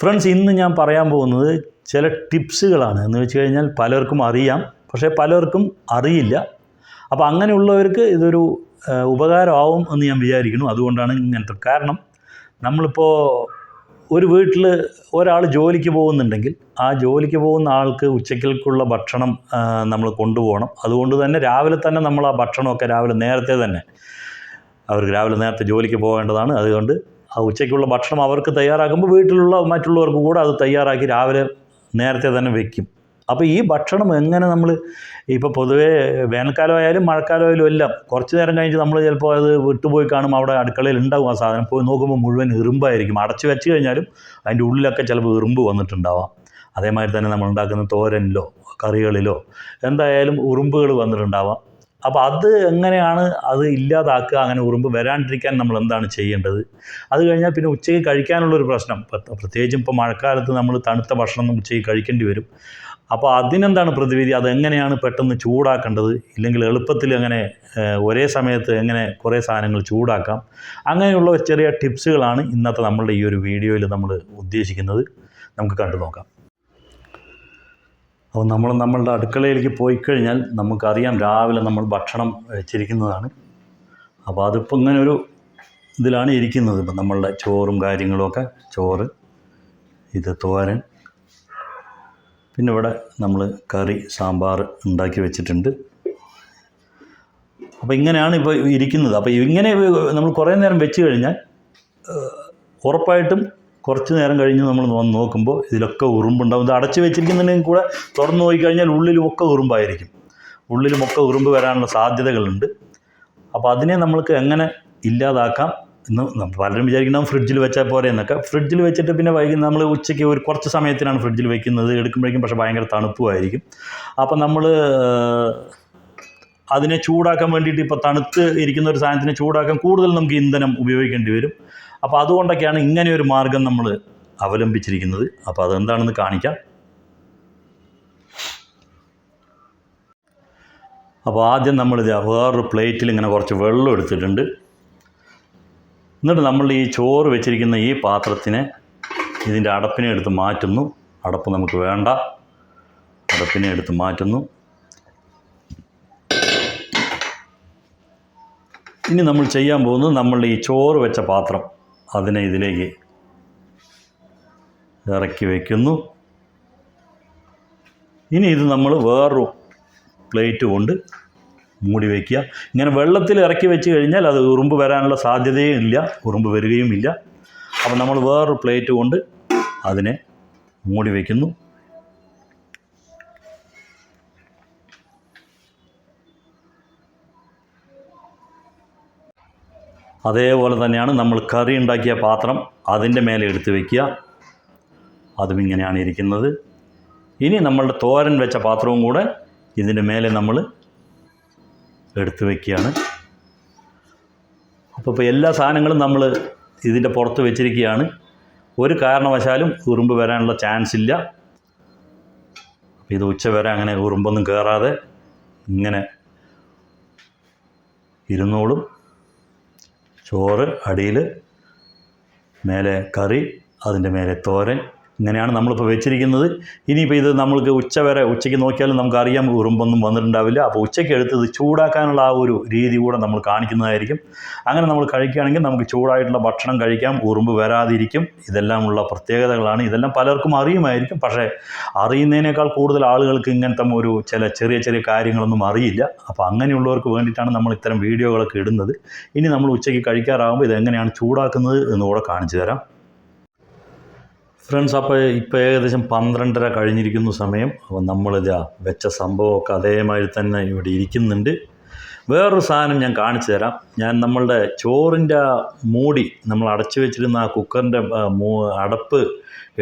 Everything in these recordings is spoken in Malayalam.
ഫ്രണ്ട്സ് ഇന്ന് ഞാൻ പറയാൻ പോകുന്നത് ചില ടിപ്സുകളാണ്. എന്ന് വെച്ച് കഴിഞ്ഞാൽ പലർക്കും അറിയാം. പക്ഷേ പലർക്കും അറിയില്ല. അപ്പോൾ അങ്ങനെയുള്ളവർക്ക് ഇതൊരു ഉപകാരമാവും എന്ന് ഞാൻ വിചാരിക്കുന്നു. അതുകൊണ്ടാണ് ഇങ്ങനത്തെ കാരണം. നമ്മളിപ്പോൾ ഒരു വീട്ടിൽ ഒരാൾ ജോലിക്ക് പോകുന്നുണ്ടെങ്കിൽ ആ ജോലിക്ക് പോകുന്ന ആൾക്ക് ഉച്ചയ്ക്കൽക്കുള്ള ഭക്ഷണം നമ്മൾ കൊണ്ടുപോകണം. അതുകൊണ്ട് തന്നെ രാവിലെ തന്നെ നമ്മൾ ആ ഭക്ഷണമൊക്കെ രാവിലെ നേരത്തെ തന്നെ അവർക്ക് രാവിലെ നേരത്തെ ജോലിക്ക് പോകേണ്ടതാണ്. അതുകൊണ്ട് ആ ഉച്ചയ്ക്കുള്ള ഭക്ഷണം അവർക്ക് തയ്യാറാക്കുമ്പോൾ വീട്ടിലുള്ള മറ്റുള്ളവർക്ക് കൂടെ അത് തയ്യാറാക്കി രാവിലെ നേരത്തെ തന്നെ വെക്കും. അപ്പോൾ ഈ ഭക്ഷണം എങ്ങനെ നമ്മൾ ഇപ്പോൾ പൊതുവേ വേനൽക്കാലമായാലും മഴക്കാലമായാലും എല്ലാം കുറച്ച് നേരം കഴിഞ്ഞ് നമ്മൾ ചിലപ്പോൾ അത് വിട്ടുപോയി കാണും. അവിടെ അടുക്കളയിൽ ഉണ്ടാവും ആ സാധനം. പോയി നോക്കുമ്പോൾ മുഴുവൻ ഇറുമ്പായിരിക്കും അടച്ചു വെച്ച് കഴിഞ്ഞാലും അതിന്റെ ഉള്ളിലൊക്കെ ചിലപ്പോൾ ഇറുമ്പ് വന്നിട്ടുണ്ടാവാം. അതേമാതിരി തന്നെ നമ്മൾ ഉണ്ടാക്കുന്ന തോരനിലോ കറികളിലോ എന്തായാലും ഉറുമ്പുകൾ വന്നിട്ടുണ്ടാവാം. അപ്പോൾ അത് എങ്ങനെയാണ് അത് ഇല്ലാതാക്കുക അങ്ങനെ ഉറുമ്പ് വരാണ്ടിരിക്കാൻ നമ്മൾ എന്താണ് ചെയ്യേണ്ടത്? അത് കഴിഞ്ഞാൽ പിന്നെ ഉച്ചയ്ക്ക് കഴിക്കാനുള്ളൊരു പ്രശ്നം. പ്രത്യേകിച്ചും ഇപ്പോൾ മഴക്കാലത്ത് നമ്മൾ തണുത്ത ഭക്ഷണം ഉച്ചയ്ക്ക് കഴിക്കേണ്ടി വരും. അപ്പോൾ അതിനെന്താണ് പ്രതിവിധി? അതെങ്ങനെയാണ് പെട്ടെന്ന് ചൂടാക്കേണ്ടത്? ഇല്ലെങ്കിൽ എളുപ്പത്തിൽ എങ്ങനെ ഒരേ സമയത്ത് എങ്ങനെ കുറേ സാധനങ്ങൾ ചൂടാക്കാം? അങ്ങനെയുള്ള ചെറിയ ടിപ്സുകളാണ് ഇന്നത്തെ നമ്മളുടെ ഈ ഒരു വീഡിയോയിൽ നമ്മൾ ഉദ്ദേശിക്കുന്നത്. നമുക്ക് കണ്ടു നോക്കാം. അപ്പോൾ നമ്മൾ നമ്മളുടെ അടുക്കളയിലേക്ക് പോയി കഴിഞ്ഞാൽ നമുക്കറിയാം രാവിലെ നമ്മൾ ഭക്ഷണം വെച്ചിരിക്കുന്നതാണ് അപ്പോൾ അതിപ്പോൾ ഇങ്ങനെ ഒരു ഇതിലാണ് ഇരിക്കുന്നത്. ഇപ്പം നമ്മളുടെ ചോറും കാര്യങ്ങളുമൊക്കെ ചോറ് ഇത് തോരൻ. പിന്നെ ഇവിടെ നമ്മൾ കറി സാമ്പാർ ഉണ്ടാക്കി വെച്ചിട്ടുണ്ട്. അപ്പോൾ ഇങ്ങനെയാണ് ഇപ്പോൾ ഇരിക്കുന്നത്. അപ്പോൾ ഇങ്ങനെ നമ്മൾ കുറേ നേരം വെച്ച് കഴിഞ്ഞാൽ ഉറപ്പായിട്ടും കുറച്ച് നേരം കഴിഞ്ഞ് നമ്മൾ വന്ന് നോക്കുമ്പോൾ ഇതിലൊക്കെ ഉറുമ്പുണ്ടാവും. ഇത് അടച്ചു വെച്ചിരിക്കുന്നുണ്ടെങ്കിൽ കൂടെ തുറന്നു നോക്കിക്കഴിഞ്ഞാൽ കഴിഞ്ഞാൽ ഉള്ളിലുമൊക്കെ ഉറുമ്പായിരിക്കും. ഉള്ളിലുമൊക്കെ ഉറുമ്പ് വരാനുള്ള സാധ്യതകളുണ്ട്. അപ്പോൾ അതിനെ നമ്മൾക്ക് എങ്ങനെ ഇല്ലാതാക്കാം ഇന്ന് നമ്മൾ പലരും വിചാരിക്കണം ഫ്രിഡ്ജിൽ വെച്ചാൽ പോരെ എന്നൊക്കെ. ഫ്രിഡ്ജിൽ വെച്ചിട്ട് പിന്നെ വൈകി നമ്മൾ ഉച്ചയ്ക്ക് ഒരു കുറച്ച് സമയത്തിനാണ് ഫ്രിഡ്ജിൽ വെക്കുന്നത്. എടുക്കുമ്പോഴേക്കും പക്ഷേ ഭയങ്കര തണുപ്പുമായിരിക്കും. അപ്പോൾ നമ്മൾ അതിനെ ചൂടാക്കാൻ വേണ്ടിയിട്ട് ഇപ്പോൾ തണുത്ത് ഇരിക്കുന്ന ഒരു സാധനത്തിനെ ചൂടാക്കാൻ കൂടുതൽ നമുക്ക് ഇന്ധനം ഉപയോഗിക്കേണ്ടി വരും. അപ്പോൾ അതുകൊണ്ടൊക്കെയാണ് ഇങ്ങനെ ഒരു മാർഗം നമ്മൾ അവലംബിച്ചിരിക്കുന്നത്. അപ്പോൾ അതെന്താണെന്ന് കാണിക്കാം. അപ്പോൾ ആദ്യം നമ്മൾ ഇത് വേറൊരു പ്ലേറ്റിൽ ഇങ്ങനെ കുറച്ച് വെള്ളം എടുത്തിട്ടുണ്ട്. എന്നിട്ട് നമ്മൾ ഈ ചോറ് വെച്ചിരിക്കുന്ന ഈ പാത്രത്തിനെ ഇതിന്റെ അടപ്പിനെ എടുത്ത് മാറ്റുന്നു. അടപ്പ് നമുക്ക് വേണ്ട. അടപ്പിനെ എടുത്ത് മാറ്റുന്നു. ഇനി നമ്മൾ ചെയ്യാൻ പോകുന്നത് നമ്മൾ ഈ ചോറ് വെച്ച പാത്രം. അതിനെ ഇതിലേക്ക് ഇറക്കി വയ്ക്കുന്നു ഇനി ഇത് നമ്മൾ വേറൊരു പ്ലേറ്റ് കൊണ്ട് മൂടി വയ്ക്കുക ഇങ്ങനെ വെള്ളത്തിൽ ഇറക്കി വെച്ച് കഴിഞ്ഞാൽ അത് ഉറുമ്പ് വരാനുള്ള സാധ്യതയും ഇല്ല ഉറുമ്പ് വരികയും ഇല്ല. അപ്പോൾ നമ്മൾ വേറൊരു പ്ലേറ്റ് കൊണ്ട് അതിനെ മൂടി വയ്ക്കുന്നു അതേപോലെ തന്നെയാണ് നമ്മൾ കറി ഉണ്ടാക്കിയ പാത്രം അതിന്റെ മേലെ എടുത്ത് വയ്ക്കുക അതും ഇങ്ങനെയാണ് ഇരിക്കുന്നത്. ഇനി നമ്മളുടെ തോരൻ വെച്ച പാത്രവും കൂടെ ഇതിന്റെ മേലെ നമ്മൾ എടുത്ത് വയ്ക്കുകയാണ് അപ്പോൾ ഇപ്പോൾ എല്ലാ സാധനങ്ങളും നമ്മൾ ഇതിന്റെ പുറത്ത് വെച്ചിരിക്കുകയാണ്. ഒരു കാരണവശാലും ഉറുമ്പ് വരാനുള്ള ചാൻസ് ഇല്ല. ഇത് ഉച്ച വരെ അങ്ങനെ ഉറുമ്പൊന്നും കയറാതെ ഇങ്ങനെ ഇരുന്നോളും. ചോറ് അടിയിൽ മേലെ കറി അതിന്റെ മേലെ തോരൻ ഇങ്ങനെയാണ് നമ്മളിപ്പോൾ വെച്ചിരിക്കുന്നത്. ഇനിയിപ്പോൾ ഇത് നമ്മൾക്ക് ഉച്ച വരെ ഉച്ചയ്ക്ക് നോക്കിയാലും നമുക്കറിയാം ഉറുമ്പൊന്നും വന്നിട്ടുണ്ടാവില്ല. അപ്പോൾ ഉച്ചയ്ക്ക് എടുത്ത് ഇത് ചൂടാക്കാനുള്ള ആ ഒരു രീതി കൂടെ നമ്മൾ കാണിക്കുന്നതായിരിക്കും. അങ്ങനെ നമ്മൾ കഴിക്കുകയാണെങ്കിൽ നമുക്ക് ചൂടായിട്ടുള്ള ഭക്ഷണം കഴിക്കാം. ഉറുമ്പ് വരാതിരിക്കും. ഇതെല്ലാമുള്ള പ്രത്യേകതകളാണ്. ഇതെല്ലാം പലർക്കും അറിയുമായിരിക്കും. പക്ഷേ അറിയുന്നതിനേക്കാൾ കൂടുതൽ ആളുകൾക്ക് ഇങ്ങനത്തെ ഒരു ചില ചെറിയ ചെറിയ കാര്യങ്ങളൊന്നും അറിയില്ല. അപ്പോൾ അങ്ങനെയുള്ളവർക്ക് വേണ്ടിയിട്ടാണ് നമ്മൾ ഇത്തരം വീഡിയോകളൊക്കെ ഇടുന്നത്. ഇനി നമ്മൾ ഉച്ചയ്ക്ക് കഴിക്കാറാകുമ്പോൾ ഇതെങ്ങനെയാണ് ചൂടാക്കുന്നത് എന്നുകൂടെ കാണിച്ചു തരാം. ഫ്രണ്ട്സ് അപ്പോൾ ഇപ്പോൾ ഏകദേശം പന്ത്രണ്ടര കഴിഞ്ഞിരിക്കുന്ന സമയം. അപ്പോൾ നമ്മളിതാ വെച്ച സംഭവമൊക്കെ അതേമാതിരി തന്നെ ഇവിടെ ഇരിക്കുന്നുണ്ട്. വേറൊരു സാധനം ഞാൻ കാണിച്ചു തരാം. ഞാൻ നമ്മളുടെ ചോറിന്റെ മൂടി നമ്മൾ അടച്ചു വെച്ചിരുന്ന ആ കുക്കറിന്റെ അടപ്പ്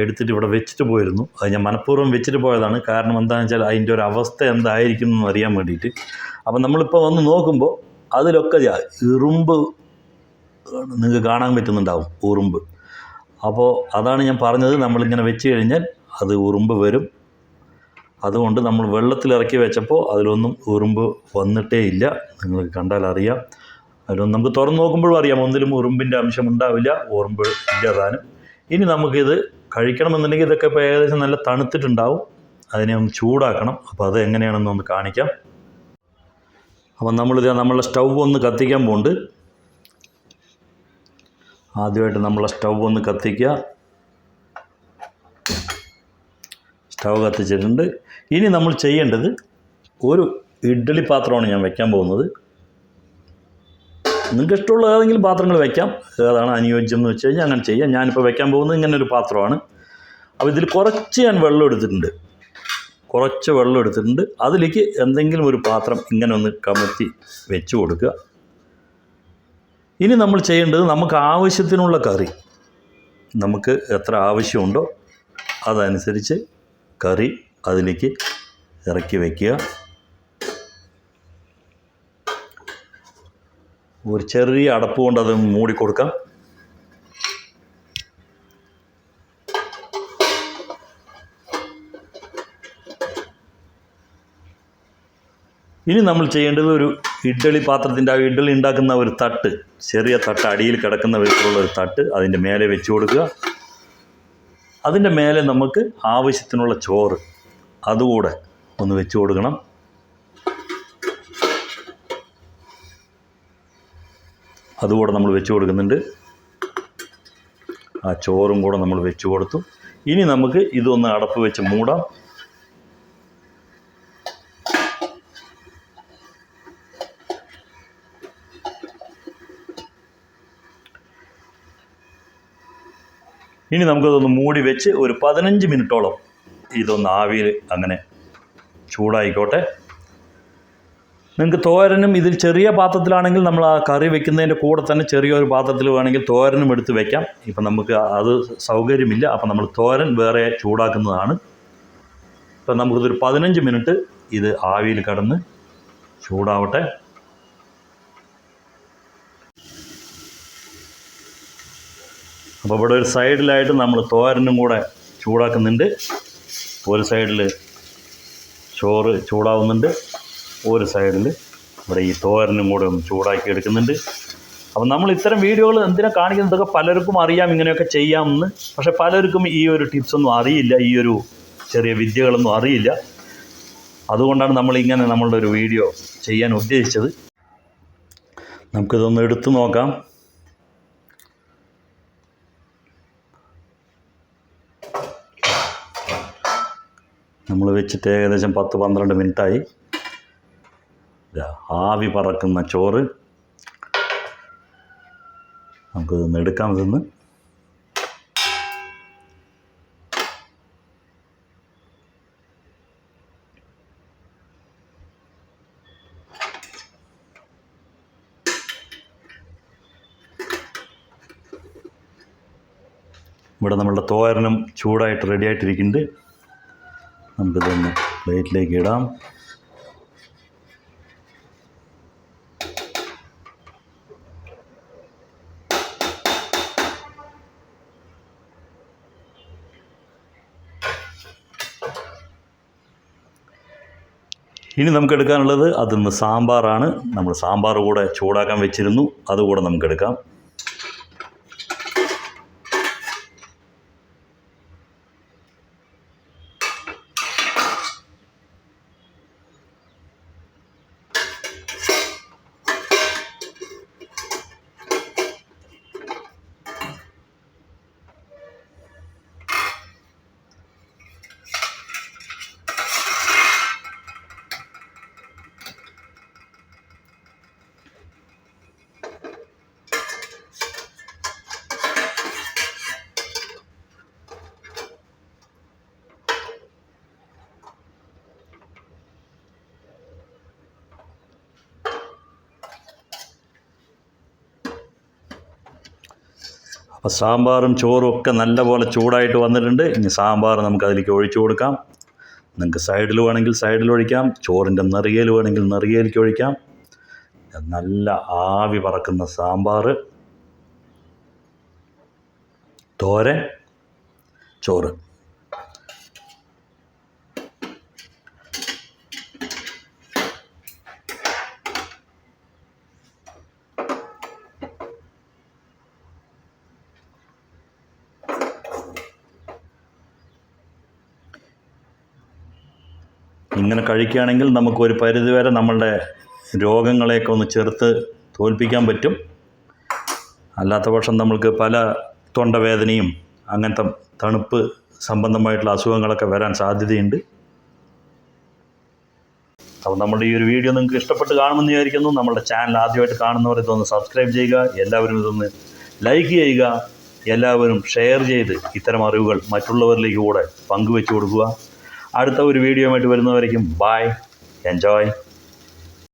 എടുത്തിട്ട് ഇവിടെ വെച്ചിട്ട് പോയിരുന്നു. അത് ഞാൻ മനഃപൂർവം വെച്ചിട്ട് പോയതാണ്. കാരണം എന്താണെന്ന് വെച്ചാൽ അതിന്റെ ഒരു അവസ്ഥ എന്തായിരിക്കും എന്ന് അറിയാൻ വേണ്ടിയിട്ട്. അപ്പം നമ്മളിപ്പോൾ വന്ന് നോക്കുമ്പോൾ അതിലൊക്കെ ഇറുമ്പ് നിങ്ങൾക്ക് കാണാൻ പറ്റുന്നുണ്ടാവും ഉറുമ്പ്. അപ്പോൾ അതാണ് ഞാൻ പറഞ്ഞത്. നമ്മളിങ്ങനെ വെച്ച് കഴിഞ്ഞാൽ അത് ഉറുമ്പ് വരും. അതുകൊണ്ട് നമ്മൾ വെള്ളത്തിൽ ഇറക്കി വെച്ചപ്പോൾ അതിലൊന്നും ഉറുമ്പ് വന്നിട്ടേ ഇല്ല. നിങ്ങൾക്ക് കണ്ടാൽ അറിയാം. അതിലൊന്നും നമുക്ക് തുറന്ന് നോക്കുമ്പോഴും അറിയാം. ഒന്നിലും ഉറുമ്പിന്റെ അംശം ഉണ്ടാവില്ല. ഉറുമ്പ് ഇല്ല താനും. ഇനി നമുക്കിത് കഴിക്കണമെന്നുണ്ടെങ്കിൽ ഇതൊക്കെ ഇപ്പോൾ ഏകദേശം നല്ല തണുത്തിട്ടുണ്ടാവും. അതിനെ ഒന്ന് ചൂടാക്കണം. അപ്പോൾ അത് എങ്ങനെയാണെന്ന് ഒന്ന് കാണിക്കാം. അപ്പം നമ്മളിത് നമ്മളുടെ സ്റ്റൗ ഒന്ന് കത്തിക്കാൻ പോകുന്നുണ്ട് ആദ്യമായിട്ട് നമ്മൾ സ്റ്റൗ ഒന്ന് കത്തിക്കുക. സ്റ്റൗ കത്തിച്ചിട്ടുണ്ട്. ഇനി നമ്മൾ ചെയ്യേണ്ടത് ഒരു ഇഡ്ഡലി പാത്രമാണ് ഞാൻ വെക്കാൻ പോകുന്നത്. നിങ്ങൾക്ക് ഇഷ്ടമുള്ള ഏതെങ്കിലും പാത്രങ്ങൾ വെക്കാം. ഏതാണ് അനുയോജ്യം എന്ന് വെച്ച് കഴിഞ്ഞാൽ അങ്ങനെ ചെയ്യാം. ഞാനിപ്പോൾ വെക്കാൻ പോകുന്നത് ഇങ്ങനെ ഒരു പാത്രമാണ്. അപ്പോൾ ഇതിൽ കുറച്ച് ഞാൻ വെള്ളം എടുത്തിട്ടുണ്ട്. കുറച്ച് വെള്ളം എടുത്തിട്ടുണ്ട്. അതിലേക്ക് എന്തെങ്കിലും ഒരു പാത്രം ഇങ്ങനെ ഒന്ന് കമത്തി വെച്ച് കൊടുക്കുക. ഇനി നമ്മൾ ചെയ്യേണ്ടത് നമുക്ക് ആവശ്യത്തിനുള്ള കറി. നമുക്ക് എത്ര ആവശ്യമുണ്ടോ അതനുസരിച്ച് കറി അതിലേക്ക് ഇറക്കി വയ്ക്കുക ഒരു ചെറിയ അടപ്പ് കൊണ്ട് അത് മൂടിക്കൊടുക്കാം ഇനി നമ്മൾ ചെയ്യേണ്ടത് ഒരു ഇഡ്ഡലി പാത്രത്തിന്റെ ആ ഇഡ്ഡലി ഉണ്ടാക്കുന്ന ഒരു തട്ട് ചെറിയ തട്ട് അടിയിൽ കിടക്കുന്ന വിധത്തിലുള്ള ഒരു തട്ട് അതിന്റെ മേലെ വെച്ച് കൊടുക്കുക. അതിന്റെ മേലെ നമുക്ക് ആവശ്യത്തിനുള്ള ചോറ് അതുകൂടെ ഒന്ന് വെച്ച് കൊടുക്കണം. അതുകൂടെ നമ്മൾ വെച്ച് കൊടുക്കുന്നുണ്ട്. ആ ചോറും കൂടെ നമ്മൾ വെച്ച് കൊടുത്തു. ഇനി നമുക്ക് ഇതൊന്ന് അടപ്പ് വെച്ച് മൂടാം. ഇനി നമുക്കതൊന്ന് മൂടി വെച്ച് ഒരു പതിനഞ്ച് മിനിറ്റോളം ഇതൊന്ന് ആവിയിൽ അങ്ങനെ ചൂടായിക്കോട്ടെ. നിങ്ങൾക്ക് തോരനും ഇതിൽ ചെറിയ പാത്രത്തിലാണെങ്കിൽ നമ്മൾ ആ കറി വെക്കുന്നതിന്റെ കൂടെ തന്നെ ചെറിയൊരു പാത്രത്തിൽ വേണമെങ്കിൽ തോരനും എടുത്ത് വെക്കാം. ഇപ്പം നമുക്ക് അത് സൗകര്യമില്ല. അപ്പം നമ്മൾ തോരൻ വേറെ ചൂടാക്കുന്നതാണ്. ഇപ്പം നമുക്കിതൊരു പതിനഞ്ച് മിനിറ്റ് ഇത് ആവിയിൽ കടന്ന് ചൂടാവട്ടെ. അപ്പോൾ ഇവിടെ ഒരു സൈഡിലായിട്ട് നമ്മൾ തോരനും കൂടെ ചൂടാക്കുന്നുണ്ട്. ഒരു സൈഡിൽ ചോറ് ചൂടാവുന്നുണ്ട്. ഒരു സൈഡിൽ ഇവിടെ ഈ തോരനും കൂടെ ഒന്ന് ചൂടാക്കി എടുക്കുന്നുണ്ട്. അപ്പം നമ്മൾ ഇത്തരം വീഡിയോകൾ എന്തിനാ കാണിക്കുന്നതൊക്കെ പലർക്കും അറിയാം ഇങ്ങനെയൊക്കെ ചെയ്യാമെന്ന്. പക്ഷെ പലർക്കും ഈ ഒരു ടിപ്സൊന്നും അറിയില്ല ഈ ഒരു ചെറിയ വിദ്യകളൊന്നും അറിയില്ല. അതുകൊണ്ടാണ് നമ്മൾ ഇങ്ങനെ നമ്മളുടെ ഒരു വീഡിയോ ചെയ്യാൻ ഉദ്ദേശിച്ചത്. നമുക്കിതൊന്ന് എടുത്തു നോക്കാം. നമ്മൾ വെച്ചിട്ട് ഏകദേശം പത്ത് പന്ത്രണ്ട് മിനിറ്റായി. ആവി പറക്കുന്ന ചോറ്. നമുക്ക് ഇതൊന്ന് എടുക്കാം ഇതൊന്ന്. ഇവിടെ നമ്മളുടെ തോരനും ചൂടായിട്ട് റെഡി ആയിട്ടിരിക്കുന്നുണ്ട്. നമുക്കിതൊന്ന് പ്ലേറ്റിലേക്ക് ഇടാം. ഇനി നമുക്ക് എടുക്കാനുള്ളത് അതിന്ന് സാമ്പാറാണ്. നമ്മൾ സാമ്പാർ കൂടെ ചൂടാക്കാൻ വെച്ചിരുന്നു. അതുകൂടെ നമുക്ക് അപ്പോൾ സാമ്പാറും ചോറും ഒക്കെ നല്ലപോലെ ചൂടായിട്ട് വന്നിട്ടുണ്ട്. ഇനി സാമ്പാർ നമുക്ക് അതിലേക്ക് ഒഴിച്ചു കൊടുക്കാം. നിങ്ങൾക്ക് സൈഡിൽ വേണമെങ്കിൽ സൈഡിൽ ഒഴിക്കാം. ചോറിന്റെ നെറിയൽ വേണമെങ്കിൽ നെറിയലേക്ക് ഒഴിക്കാം. നല്ല ആവി പറക്കുന്ന സാമ്പാർ തോരൻ ചോറ്. ഇങ്ങനെ കഴിക്കുകയാണെങ്കിൽ നമുക്കൊരു പരിധിവരെ നമ്മളുടെ രോഗങ്ങളെയൊക്കെ ഒന്ന് ചെറുത്ത് തോൽപ്പിക്കാൻ പറ്റും. അല്ലാത്ത പക്ഷം നമ്മൾക്ക് പല തൊണ്ടവേദനയും അങ്ങനത്തെ തണുപ്പ് സംബന്ധമായിട്ടുള്ള അസുഖങ്ങളൊക്കെ വരാൻ സാധ്യതയുണ്ട്. അപ്പോൾ നമ്മുടെ ഈ ഒരു വീഡിയോ നിങ്ങൾക്ക് ഇഷ്ടപ്പെട്ട് കാണുമെന്ന് വിചാരിക്കുന്നു. നമ്മുടെ ചാനൽ ആദ്യമായിട്ട് കാണുന്നവർ ഇതൊന്ന് സബ്സ്ക്രൈബ് ചെയ്യുക എല്ലാവരും ഇതൊന്ന് ലൈക്ക് ചെയ്യുക എല്ലാവരും ഷെയർ ചെയ്ത് ഇത്തരം അറിവുകൾ മറ്റുള്ളവരിലേക്ക് കൂടെ പങ്കുവെച്ചു കൊടുക്കുക. അടുത്ത ഒരു വീഡിയോ ആയിട്ട് വരുന്നവരേക്കും ബായ് എൻജോയ്